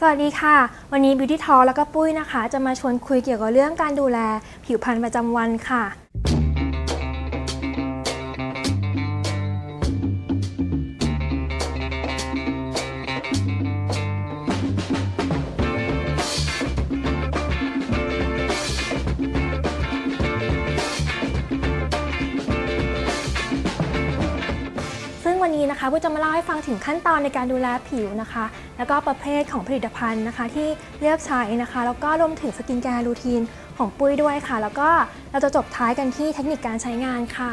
สวัสดีค่ะ วันนี้ Beauty Talk แล้วก็ปุ้ยนะคะ จะมาชวนคุยเกี่ยวกับเรื่องการดูแลผิวพรรณประจำวันค่ะ วันนี้นะคะปุ้จะมาเล่าให้ฟังถึงขั้นตอนในการดูแลผิวนะคะ แล้วก็ประเภทของผลิตภัณฑ์นะคะ ที่เลือกใช้นะคะ แล้วก็รวมถึงสกินแคร์รูทีนของปุ้ยด้วยค่ะ แล้วก็เราจะจบท้ายกันที่เทคนิคการใช้งานค่ะ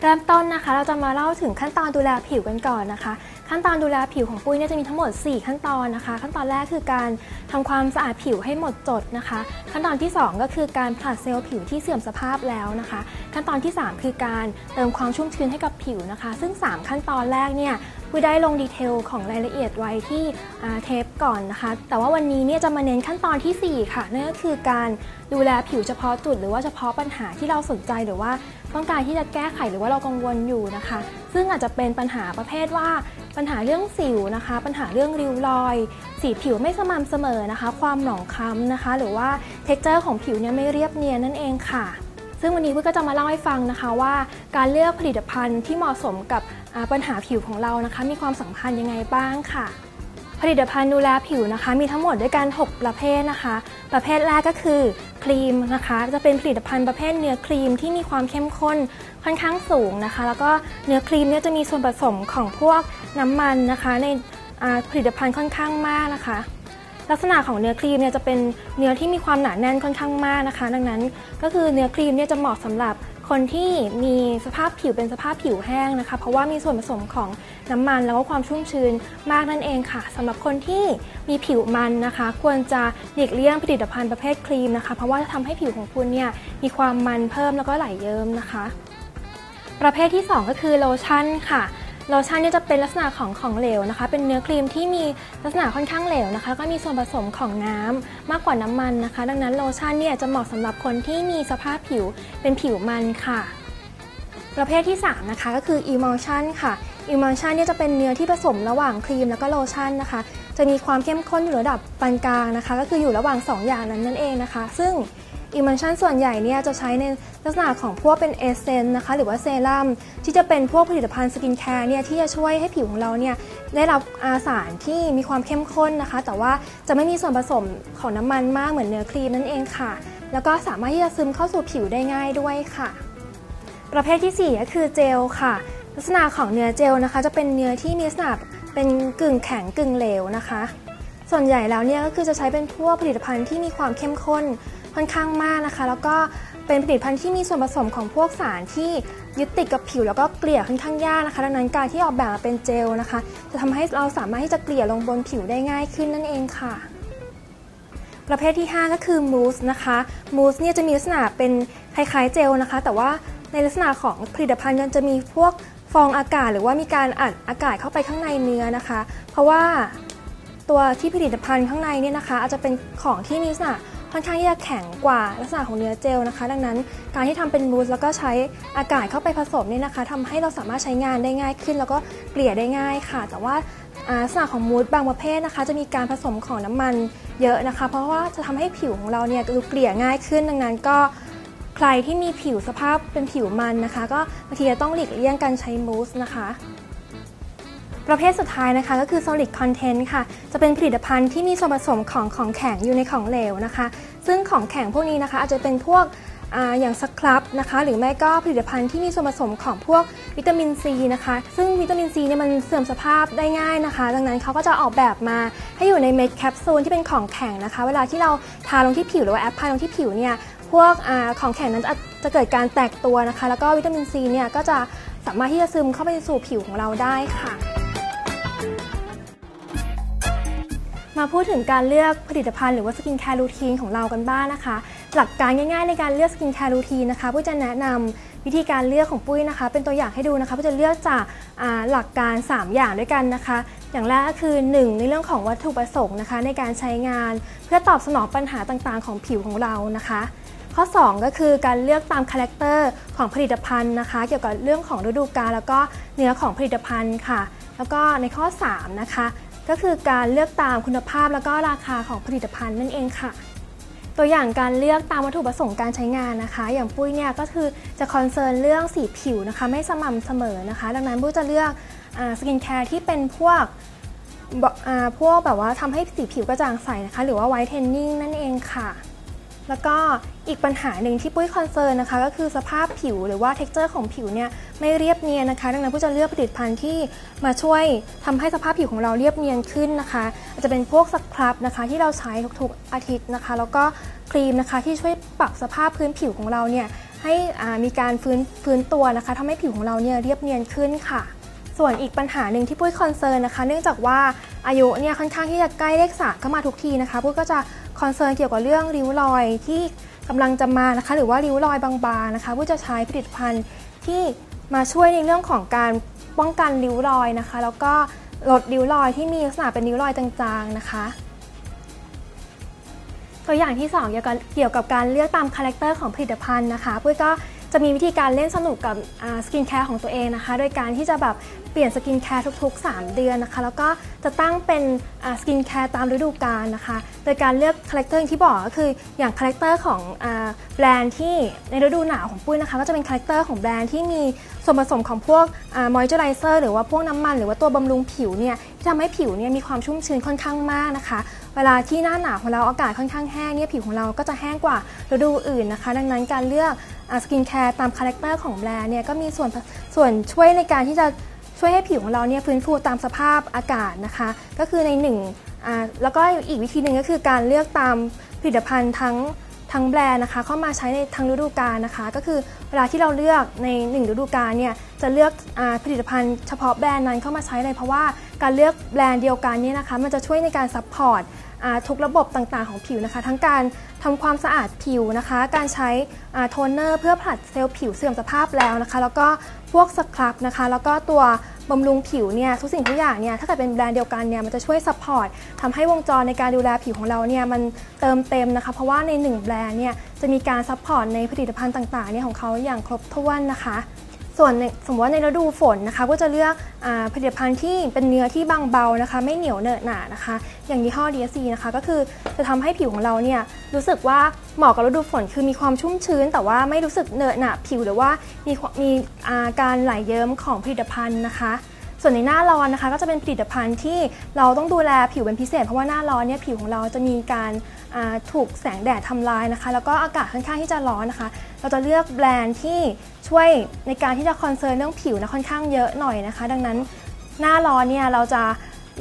เริ่มต้นนะคะ เราจะมาเล่าถึงขั้นตอนดูแลผิวกันก่อนนะคะ ขั้นตอนดูแลผิวของปุ้ยเนี่ยจะมีทั้งหมด 4 ขั้นตอนนะคะ ขั้นตอนแรกคือการทำความสะอาดผิวให้หมดจดนะคะ ขั้นตอนที่ 2 ก็คือการผลัดเซลล์ผิวที่เสื่อมสภาพแล้วนะคะ ขั้นตอนที่ 3 คือการเติมความชุ่มชื้นให้กับผิวนะคะ ซึ่ง 3 ขั้นตอนแรกเนี่ยปุ้ยได้ลงดีเทลของรายละเอียดไว้ที่เทปก่อนนะคะ แต่ว่าวันนี้เนี่ยจะมาเน้นขั้นตอนทีสี่4 ค่ะนั่นก็คือการดูแลผิวเฉพาะจุด หรือว่าเฉพาะปัญหาที่เราสนใจหรือว่า ต้องการที่จะแก้ไขหรือว่าเรากังวลอยู่นะคะ ซึ่งอาจจะเป็นปัญหาประเภทว่า ปัญหาเรื่องสิวนะคะ ปัญหาเรื่องริ้วรอย สีผิวไม่สม่ำเสมอนะคะ ความหนองคล้ำนะคะ หรือว่าเท็กเจอร์ของผิวเนี่ยไม่เรียบเนียนนั่นเองค่ะซึ่งวันนี้ปุ้ยก็จะมาเล่าให้ฟังนะคะว่าการเลือกผลิตภัณฑ์ที่เหมาะสมกับปัญหาผิวของเรานะคะ มีความสำคัญยังไงบ้างค่ะ ผลิตภัณฑ์ดูแลผิวนะคะ มีทั้งหมดด้วยกัน 6 ประเภทนะคะ ประเภทแรกก็คือครีมนะคะ จะเป็นผลิตภัณฑ์ประเภทเนื้อครีมที่มีความเข้มข้นค่อนข้างสูงนะคะ แล้วก็เนื้อครีมเนี่ยจะมีส่วนผสมของพวกน้ำมันนะคะ ในผลิตภัณฑ์ค่อนข้างมากนะคะ ลักษณะของเนื้อครีมเนี่ยจะเป็นเนื้อที่มีความหนาแน่นค่อนข้างมากนะคะ ดังนั้นก็คือเนื้อครีมเนี่ยจะเหมาะสำหรับคนที่มีสภาพผิวเป็นสภาพผิวแห้งนะคะ เพราะว่ามีส่วนผสมของ น้ำมันแล้วก็ความชุ่มชื้นมากนั่นเองค่ะสำหรับคนที่มีผิวมันนะคะ ควรจะหลีกเลี่ยงผลิตภัณฑ์ประเภทครีมนะคะ เพราะว่าจะทำให้ผิวของคุณเนี่ยมีความมันเพิ่มแล้วก็ไหลเยิ้มนะคะ ประเภทที่ 2 ก็คือโลชั่นค่ะโลชั่นเนี่ยจะเป็นลักษณะของของเหลวนะคะ เป็นเนื้อครีมที่มีลักษณะค่อนข้างเหลวนะคะแล้วก็มีส่วนผสมของน้ำมากกว่าน้ำมันนะคะ ดังนั้นโลชั่นเนี่ยจะเหมาะสำหรับคนที่มีสภาพผิวเป็นผิวมันค่ะ ประเภทที่ 3 นะคะก็คือ emulsion ค่ะ emulsion เนี่ยจะเป็นเนื้อที่ผสมระหว่างครีมแล้วก็โลชั่นนะคะ จะมีความเข้มข้นอยู่ระดับปานกลางนะคะ ก็คืออยู่ระหว่าง 2 อย่างนั้นนั่นเองนะคะ ซึ่ง emulsion ส่วนใหญ่เนี่ยจะใช้ในลักษณะของพวกเป็นเอเซนนะคะหรือว่าเซรั่มที่จะเป็นพวกผลิตภัณฑ์สกินแคร์เนี่ยที่จะช่วยให้ผิวของเราเนี่ยได้รับอาสารที่มีความเข้มข้นนะคะ แต่ว่าจะไม่มีส่วนผสมของน้ำมันมากเหมือนเนื้อครีมนั่นเองค่ะ แล้วก็สามารถที่จะซึมเข้าสู่ผิวได้ง่ายด้วยค่ะ ประเภทที่ 4 ก็คือเจลค่ะ ลักษณะของเนื้อเจลนะคะ จะเป็นเนื้อที่มีลักษณะเป็นกึ่งแข็งกึ่งเหลวนะคะ ส่วนใหญ่แล้วเนี่ยก็คือจะใช้เป็นพวกผลิตภัณฑ์ที่มีความเข้มข้นค่อนข้างมากนะคะ แล้วก็เป็นผลิตภัณฑ์ที่มีส่วนผสมของพวกสารที่ยึดติดกับผิวแล้วก็เกลี่ยค่อนข้างยากนะคะ ดังนั้นการที่ออกแบบมาเป็นเจลนะคะ จะทำให้เราสามารถที่จะเกลี่ยลงบนผิวได้ง่ายขึ้นนั่นเองค่ะ ประเภทที่ 5 ก็คือมูสนะคะมูสเนี่ยจะมีลักษณะเป็นคล้ายๆเจลนะคะ แต่ว่าในลักษณะของผลิตภัณฑ์จะมีพวก ฟองอากาศหรือว่ามีการอัดอากาศเข้าไปข้างในเนื้อนะคะ เพราะว่าตัวที่ผลิตภัณฑ์ข้างในเนี่ยนะคะ อาจจะเป็นของที่มีลักษณะค่อนข้างที่จะแข็งกว่าลักษณะของเนื้อเจลนะคะ ดังนั้นการที่ทำเป็นมูสแล้วก็ใช้อากาศเข้าไปผสมเนี่ยนะคะทำให้เราสามารถใช้งานได้ง่ายขึ้น แล้วก็เกลี่ยได้ง่ายค่ะ แต่ว่าลักษณะของมูสบางประเภทนะคะ จะมีการผสมของน้ำมันเยอะนะคะ เพราะว่าจะทำให้ผิวของเราเนี่ยดูเกลี่ยง่ายขึ้น ดังนั้นก็ ใครที่มีผิวสภาพเป็นผิวมันนะคะ ก็บางทีจะต้องหลีกเลี่ยงการใช้มูสนะคะประเภทสุดท้ายนะคะก็คือ solid content ค่ะ จะเป็นผลิตภัณฑ์ที่มีส่วนผสมของของแข็งอยู่ในของเหลวนะคะ ซึ่งของแข็งพวกนี้นะคะ อาจจะเป็นพวกออย่างสครับนะคะ หรือไม่ก็ผลิตภัณฑ์ที่มีส่วนผสมของพวกวิตามินซีนะคะ ซึ่งวิตามินซีเนี่ยมันเสื่อมสภาพได้ง่ายนะคะ ดังนั้นเขาก็จะออกแบบมาให้อยู่ในเม็ดแคปซูลที่เป็นของแข็งนะคะ เวลาที่เราทาลงที่ผิวหรือว่าแอปพลายลงที่ผิวเนี่ย พวกอของแข็งนั้นจะจะเกิดการแตกตัวนะคะ แล้วก็วิตามินซีเนี่ยก็จะสามารถที่จะซึมเข้าไปสู่ผิวของเราได้ค่ะ มาพูดถึงการเลือกผลิตภัณฑ์หรือว่าสกินแคร์รูทีนของเรากันบ้างนะคะ หลักการง่ายๆในการเลือกสกินแคร์รูทีนนะคะปุ้ยจะแนะนำวิธีการเลือกของปุ้ยนะคะ เป็นตัวอย่างให้ดูนะคะปุ้จะเลือกจากหลักการ 3 อย่างด้วยกันนะคะอย่างแรกก็คือ 1 ในเรื่องของวัตถุประสงค์นะคะ ในการใช้งานเพื่อตอบสนองปัญหาต่างๆ ของผิวของเรานะคะ ข้อ 2 ก็คือการเลือกตามคาแรคเตอร์ของผลิตภัณฑ์นะคะ เกี่ยวกับเรื่องของฤดูกาลแล้วก็เนื้อของผลิตภัณฑ์ค่ะ แล้วก็ในข้อ 3 นะคะ ก็คือการเลือกตามคุณภาพแล้วก็ราคาของผลิตภัณฑ์นั่นเองค่ะ ตัวอย่างการเลือกตามวัตถุประสงค์การใช้งานนะคะ อย่างปุ้ยเนี่ยก็คือจะคอนเซิร์นเรื่องสีผิวนะคะ ไม่สม่ำเสมอนะคะ ดังนั้นปุ้ยจะเลือกสกินแคร์ที่เป็นพวกพวกแบบว่าทำให้สีผิวกระจ่างใสนะคะ หรือว่าไวท์เทนนิ่งนั่นเองค่ะ แล้วก็ อีกปัญหาหนึ่งที่ปุ้ยคอนเซิร์นนะคะก็คือสภาพผิวหรือว่า t e x t อร์ของผิวเนี่ยไม่เรียบเนียนนะคะ ดังนั้นปุ้จะเลือกผลิตภัณฑ์ที่มาช่วยทำให้สภาพผิวของเราเรียบเนียนขึ้นนะคะอาจจะเป็นพวกสครับนะคะที่เราใช้ทุกๆอาทิตย์นะคะ แล้วก็ครีมนะคะที่ช่วยปรับสภาพพื้นผิวของเราเนี่ยให้มีการฟื้นฟื้นตัวนะคะทำให้ผิวของเราเนี่ยเรียบเนียนขึ้นค่ะ ส่วนอีกปัญหาหนึ่งที่ปุ้ยคอนเซิร์นนะคะ เนื่องจากว่าอายุเนี่ยค่อนข้างที่จะใกล้เลขสามเข้ามาทุกทีนะคะปุ้ยก็จะคอนเซิร์นเกี่ยวกับเรื่องริ้วรอยที่ กำลังจะมานะคะ หรือว่าริ้วรอยบางๆนะคะ ผู้จะใช้ผลิตภัณฑ์ที่มาช่วยในเรื่องของการป้องกันริ้วรอยนะคะ แล้วก็ลดริ้วรอยที่มีลักษณะเป็นริ้วรอยจางๆนะคะ ตัวอย่างที่ 2 เกี่ยวกับเกี่ยวกับการเลือกตามคาแรคเตอร์ของผลิตภัณฑ์นะคะ ปุ้ยก็ จะมีวิธีการเล่นสนุกกับสกินแคร์ของตัวเองนะคะ โดยการที่จะแบบเปลี่ยนสกินแคร์ทุกๆ 3 เดือนนะคะ แล้วก็จะตั้งเป็นสกินแคร์ตามฤดูกาลนะคะ โดยการเลือกคาแรคเตอร์ที่บอกก็คืออย่างคาแรคเตอร์ของอแบรนด์ที่ในฤดูหนาวของปุ้ยนะคะ ก็จะเป็นคาแรคเตอร์ของแบรนด์ที่มีส่วนผสมของพวกมอยเจอไรเซอร์หรือว่าพวกน้ำมัน หรือว่าตัวบำรุงผิวเนี่ยที่ทำให้ผิวเนี่ยมีความชุ่มชื้นค่อนข้างมากนะคะ เวลาที่หน้าหนาวของเราอากาศค่อนข้างแห้งเนี่ยผิวของเราก็จะแห้งกว่าฤดูอื่นนะคะ ดังนั้นการเลือกสกินแคร์ตามคาแรคเตอร์ของแบรนด์เนี่ยก็มีส่วนส่วนช่วยในการที่จะช่วยให้ผิวของเราเนี่ยฟื้นฟูตามสภาพอากาศนะคะ ก็คือในหนึ่งแล้วก็อีกวิธีหนึ่งก็คือการเลือกตามผลิตภัณฑ์ทั้ง ทั้งแบรนด์นะคะเข้ามาใช้ในทั้งฤดูกาลนะคะ ก็คือเวลาที่เราเลือกในหนึ่งฤดูกาลเนี่ยจะเลือกอผลิตภัณฑ์เฉพาะแบรนด์นั้นเข้ามาใช้เลยเพราะว่าการเลือกแบรนด์เดียวกันเนี่ยนะคะมันจะช่วยในการซัพพอร์ตทุกระบบต่างๆของผิวนะคะ ทั้งการ ทำความสะอาดผิวนะคะ การใช้โทนเนอร์เพื่อผลัดเซลล์ผิวเสื่อมสภาพแล้วนะคะ แล้วก็พวกสครับนะคะ แล้วก็ตัวบำรุงผิวเนี่ยทุกสิ่งทุกอย่างเนี่ยถ้าเกิดเป็นแบรนด์เดียวกันเนี่ยมันจะช่วยซัพพอร์ตทำให้วงจรในการดูแลผิวของเราเนี่ยมันเติมเต็มนะคะ เพราะว่าในหนึ่งแบรนด์เนี่ยจะมีการซัพพอร์ตในผลิตภัณฑ์ต่างๆเนี่ยของเขาอย่างครบถ้วนนะคะ ส่วนสมมติว่าในฤดูฝนนะคะ ก็จะเลือกอผลิตภัณฑ์ที่เป็นเนื้อที่บางเบานะคะ ไม่เหนียวเนอะหนานะคะ อย่างยี่ห้อ DSC นะคะ ก็คือจะทำให้ผิวของเราเนี่ยรู้สึกว่าเหมาะกับฤดูฝน คือมีความชุ่มชื้น แต่ว่าไม่รู้สึกเนอะหนะผิวหรือว่ามีมีาการไหลเยิ้มของผลิตภัณฑ์นะคะส่วนในหน้าร้อนนะคะก็จะเป็นผลิตภัณฑ์ที่เราต้องดูแลผิวเป็นพิเศษ เพราะว่าหน้าร้อนเนี่ยผิวของเราจะมีการ ถูกแสงแดดทำลายนะคะ แล้วก็อากาศค่อนข้างที่จะร้อนนะคะ เราจะเลือกแบรนด์ที่ช่วยในการที่จะคอนเซิร์นเรื่องผิวนะค่อนข้างเยอะหน่อยนะคะ ดังนั้นหน้าร้อนเนี่ยเราจะ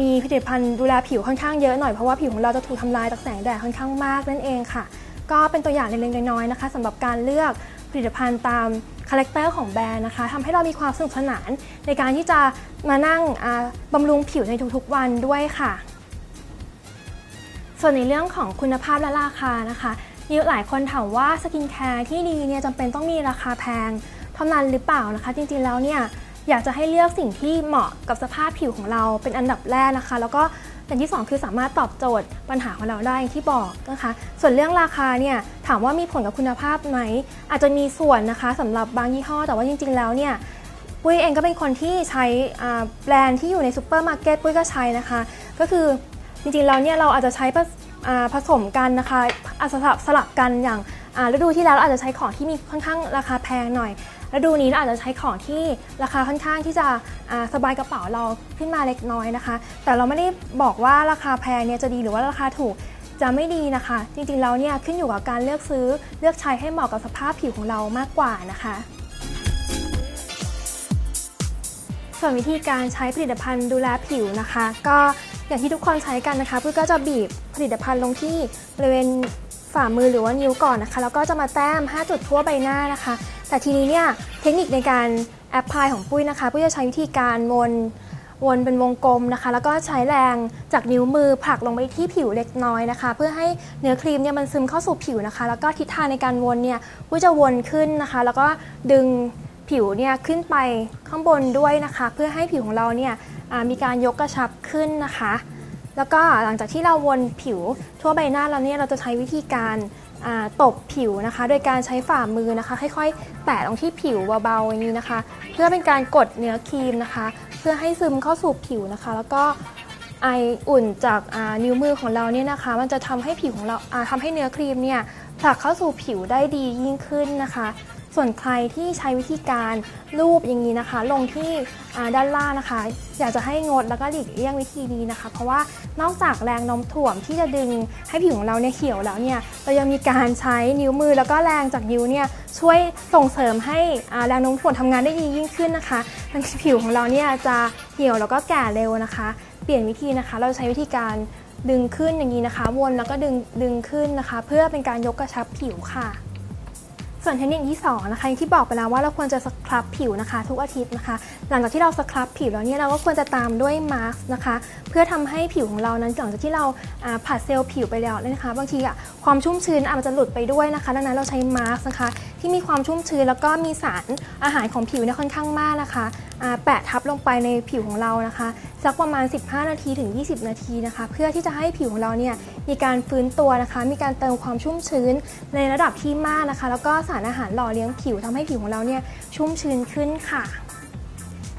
มีผลิตภัณฑ์ดูแลผิวค่อนข้างเยอะหน่อยเพราะว่าผิวของเราจะถูกทำลายจากแสงแดดค่อนข้างมากนั่นเองค่ะ ก็เป็นตัวอย่างเล็กๆน้อยๆนะคะสำหรับการเลือกผลิตภัณฑ์ตามคาแรคเตอร์ของแบรนด์นะคะทำให้เรามีความสนุกสนานในการที่จะมานั่งบำรุงผิวในทุกๆวันด้วยค่ะ ส่วนในเรื่องของคุณภาพและราคานะคะมีหลายคนถามว่าสกินแคร์ที่ดีเนี่ยจำเป็นต้องมีราคาแพงเท่านั้นหรือเปล่านะคะ จริงๆแล้วเนี่ยอยากจะให้เลือกสิ่งที่เหมาะกับสภาพผิวของเราเป็นอันดับแรกนะคะ แล้วก็อย่างที่ 2 คือสามารถตอบโจทย์ปัญหาของเราได้อย่างที่บอกนะคะ ส่วนเรื่องราคาเนี่ยถามว่ามีผลกับคุณภาพไหม อาจจะมีส่วนนะคะสำหรับบางยี่ห้อ แต่ว่าจริง ๆ แล้วเนี่ยปุ้ยเองก็เป็นคนที่ใช้แบรนด์ที่อยู่ในซูเปอร์มาร์เก็ตปุ้ยก็ใช้นะคะ ก็คือ จริงๆแล้วเนี่ยเราอาจจะใช้ผสมกันนะคะอาจจะสลับสลับกันอย่างฤดูที่แล้วเราอาจจะใช้ของที่มีค่อนข้างราคาแพงหน่อยฤดูนี้เราอาจจะใช้ของที่ราคาค่อนข้างที่จะสบายกระเป๋าเราขึ้นมาเล็กน้อยนะคะ แต่เราไม่ได้บอกว่าราคาแพงเนี่ยจะดีหรือว่าราคาถูกจะไม่ดีนะคะ จริงๆแล้วเนี่ยขึ้นอยู่กับการเลือกซื้อเลือกใช้ให้เหมาะกับสภาพผิวของเรามากกว่านะคะ ส่วนวิธีการใช้ผลิตภัณฑ์ดูแลผิวนะคะ ก็ อย่างที่ทุกคนใช้กันนะคะปุ้ยก็จะบีบผลิตภัณฑ์ลงที่บริเวณฝ่ามือหรือว่านิ้วก่อนนะคะ แล้วก็จะมาแต้ม 5 จุดทั่วใบหน้านะคะ แต่ทีนี้เนี่ยเทคนิคในการแอพพลายของปุ้ยนะคะปุ้ยจะใช้วิธีการวนวนเป็นวงกลมนะคะ แล้วก็ใช้แรงจากนิ้วมือผลักลงไปที่ผิวเล็กน้อยนะคะ เพื่อให้เนื้อครีมเนี่ยมันซึมเข้าสู่ผิวนะคะ แล้วก็ทิศทางในการวนเนี่ยปุ้ยจะวนขึ้นนะคะ แล้วก็ดึงผิวเนี่ยขึ้นไปข้างบนด้วยนะคะ เพื่อให้ผิวของเราเนี่ย มีการยกกระชับขึ้นนะคะ แล้วก็หลังจากที่เราวนผิวทั่วใบหน้าเราเนี่ยเราจะใช้วิธีการตบผิวนะคะ โดยการใช้ฝ่ามือนะคะ ค่อยๆ แตะลงที่ผิวเบาๆอย่างนี้นะคะ เพื่อเป็นการกดเนื้อครีมนะคะ เพื่อให้ซึมเข้าสู่ผิวนะคะ แล้วก็ไออุ่นจากนิ้วมือของเราเนี่ยนะคะ มันจะทำให้ผิวของเราอ่าทำให้เนื้อครีมเนี่ยผลักเข้าสู่ผิวได้ดียิ่งขึ้นนะคะ ส่วนใครที่ใช้วิธีการรูปอย่างนี้นะคะ ลงที่ด้านล่างนะคะ อยากจะให้งดแล้วก็หลีกเลี่ยงวิธีนี้นะคะ เพราะว่านอกจากแรงโน้มถ่วงที่จะดึงให้ผิวของเราเนี่ยเขียวแล้วเนี่ยเรายังมีการใช้นิ้วมือแล้วก็แรงจากนิ้วเนี่ยช่วยส่งเสริมให้แรงโน้มถ่วงทำงานได้ดียิ่งขึ้นนะคะทางผิวของเราเนี่ยจะเหี่ยวแล้วก็แก่เร็วนะคะ เปลี่ยนวิธีนะคะ เราใช้วิธีการดึงขึ้นอย่างนี้นะคะ วนแล้วก็ดึงดึงขึ้นนะคะ เพื่อเป็นการยกกระชับผิวค่ะ ส่วนเทคนิคที่2นะคะที่บอกไปแล้วว่าเราควรจะสครับผิวนะคะ ทุกอาทิตย์นะคะ หลังจากที่เราสครับผิวแล้วเนี่ยเราก็ควรจะตามด้วยมาสก์นะคะ เพื่อทำให้ผิวของเรานั้นหลังจากที่เราอ่าผัดเซลล์ผิวไปแล้วเนี่ยนะคะ บางทีอะความชุ่มชื้นอาจจะหลุดไปด้วยนะคะ ดังนั้นเราใช้มาสก์นะคะ ที่มีความชุ่มชื้นแล้วก็มีสารอาหารของผิวเนี่ยค่อนข้างมากนะคะแปะทับลงไปในผิวของเรานะคะสักประมาณ 15 นาทีถึง 20 นาทีนะคะ เพื่อที่จะให้ผิวของเราเนี่ยมีการฟื้นตัวนะคะ มีการเติมความชุ่มชื้นในระดับที่มากนะคะ แล้วก็สารอาหารหล่อเลี้ยงผิวทำให้ผิวของเราเนี่ยชุ่มชื้นขึ้นค่ะ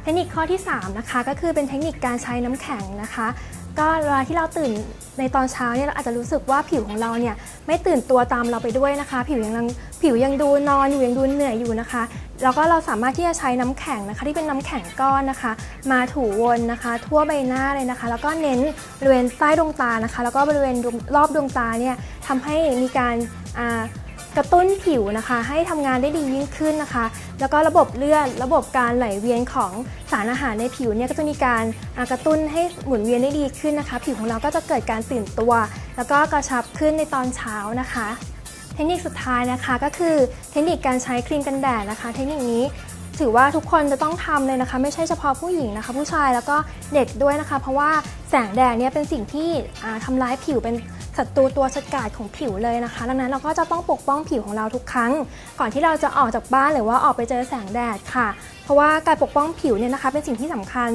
เทคนิคข้อที่ 3 นะคะ ก็คือเป็นเทคนิคการใช้น้ำแข็งนะคะ ก็เวลาที่เราตื่นในตอนเช้าเนี่ยเราอาจจะรู้สึกว่าผิวของเราเนี่ยไม่ตื่นตัวตามเราไปด้วยนะคะ ผิวยังผิวยังดูนอนอยู่ยังดูเหนื่อยอยู่นะคะ แล้วก็เราสามารถที่จะใช้น้ำแข็งนะคะ ที่เป็นน้ำแข็งก้อนนะคะ มาถูวนนะคะ ทั่วใบหน้าเลยนะคะ แล้วก็เน้นบริเวณใต้ดวงตานะคะ แล้วก็บริเวณรอบดวงตาเนี่ยทำให้มีการอ่า กระตุ้นผิวนะคะ ให้ทำงานได้ดียิ่งขึ้นนะคะ แล้วก็ระบบเลือดระบบการไหลเวียนของสารอาหารในผิวเนี่ยก็จะมีการกระตุ้นให้หมุนเวียนได้ดีขึ้นนะคะ ผิวของเราก็จะเกิดการตื่นตัว แล้วก็กระชับขึ้นในตอนเช้านะคะ เทคนิคสุดท้ายนะคะก็คือเทคนิคการใช้ครีมกันแดดนะคะ เทคนิคนี้ ถือว่าทุกคนจะต้องทำเลยนะคะ ไม่ใช่เฉพาะผู้หญิงนะคะ ผู้ชายแล้วก็เด็กด้วยนะคะ เพราะว่าแสงแดดเนี่ยเป็นสิ่งที่อ่าทำร้ายผิวเป็นศัตรูตัวฉกาจของผิวเลยนะคะ ดังนั้นเราก็จะต้องปกป้องผิวของเราทุกครั้ง ก่อนที่เราจะออกจากบ้านหรือว่าออกไปเจอแสงแดดค่ะ เพราะว่าการปกป้องผิวเนี่ยนะคะ เป็นสิ่งที่สำคัญ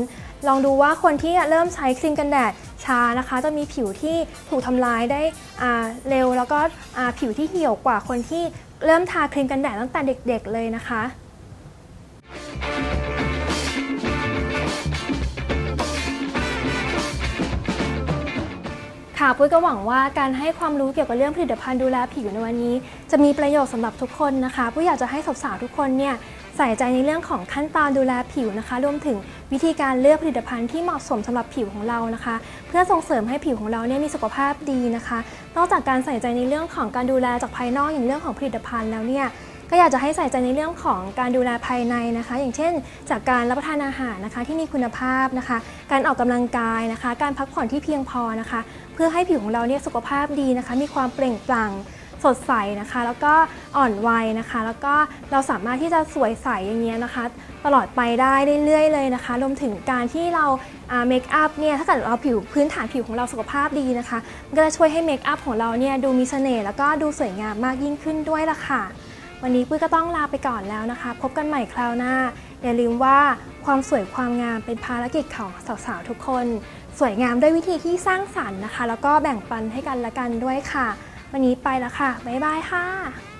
ลองดูว่าคนที่เริ่มใช้ครีมกันแดดช้านะคะ จะมีผิวที่ถูกทำลายได้อ่าเร็วแล้วก็ผิวที่เหี่ยวกว่าคนที่เริ่มทาครีมกันแดดตั้งแต่เด็ก ๆ เลยนะคะ ค่ะปุ้ยก็หวังว่าการให้ความรู้เกี่ยวกับเรื่องผลิตภัณฑ์ดูแลผิวในวันนี้ จะมีประโยชน์สำหรับทุกคนนะคะปุ้ยอยากจะให้สาวๆทุกคนเนี่ยใส่ใจในเรื่องของขั้นตอนดูแลผิวนะคะ รวมถึงวิธีการเลือกผลิตภัณฑ์ที่เหมาะสมสำหรับผิวของเรานะคะ เพื่อส่งเสริมให้ผิวของเราเนี่ยมีสุขภาพดีนะคะ นอกจากการใส่ใจในเรื่องของการดูแลจากภายนอกอย่างเรื่องของผลิตภัณฑ์แล้วเนี่ย ก็อยากจะให้ใส่ใจในเรื่องของการดูแลภายในนะคะ อย่างเช่น จากการรับประทานอาหารนะคะ ที่มีคุณภาพนะคะ การออกกำลังกายนะคะ การพักผ่อนที่เพียงพอนะคะ เพื่อให้ผิวของเราเนี่ยสุขภาพดีนะคะ มีความเปล่งปลั่งสดใสนะคะ แล้วก็อ่อนวัยนะคะ แล้วก็เราสามารถที่จะสวยใสอย่างเงี้ยนะคะ ตลอดไปได้เรื่อยๆเลยนะคะ รวมถึงการที่เราเมคอัพเนี่ยถ้าเกิดเราผิวพื้นฐานผิวของเราสุขภาพดีนะคะมันก็จะช่วยให้เมคอัพของเราเนี่ยดูมีเสน่ห์แล้วก็ดูสวยงามมากยิ่งขึ้นด้วยล่ะค่ะ วันนี้ปุ้ยก็ต้องลาไปก่อนแล้วนะคะ พบกันใหม่คราวหน้า อย่าลืมว่าความสวยความงามเป็นภารกิจของสาวๆทุกคน สวยงามด้วยวิธีที่สร้างสรรค์นะคะ แล้วก็แบ่งปันให้กันและกันด้วยค่ะ วันนี้ไปแล้วค่ะ บ๊ายบายค่ะ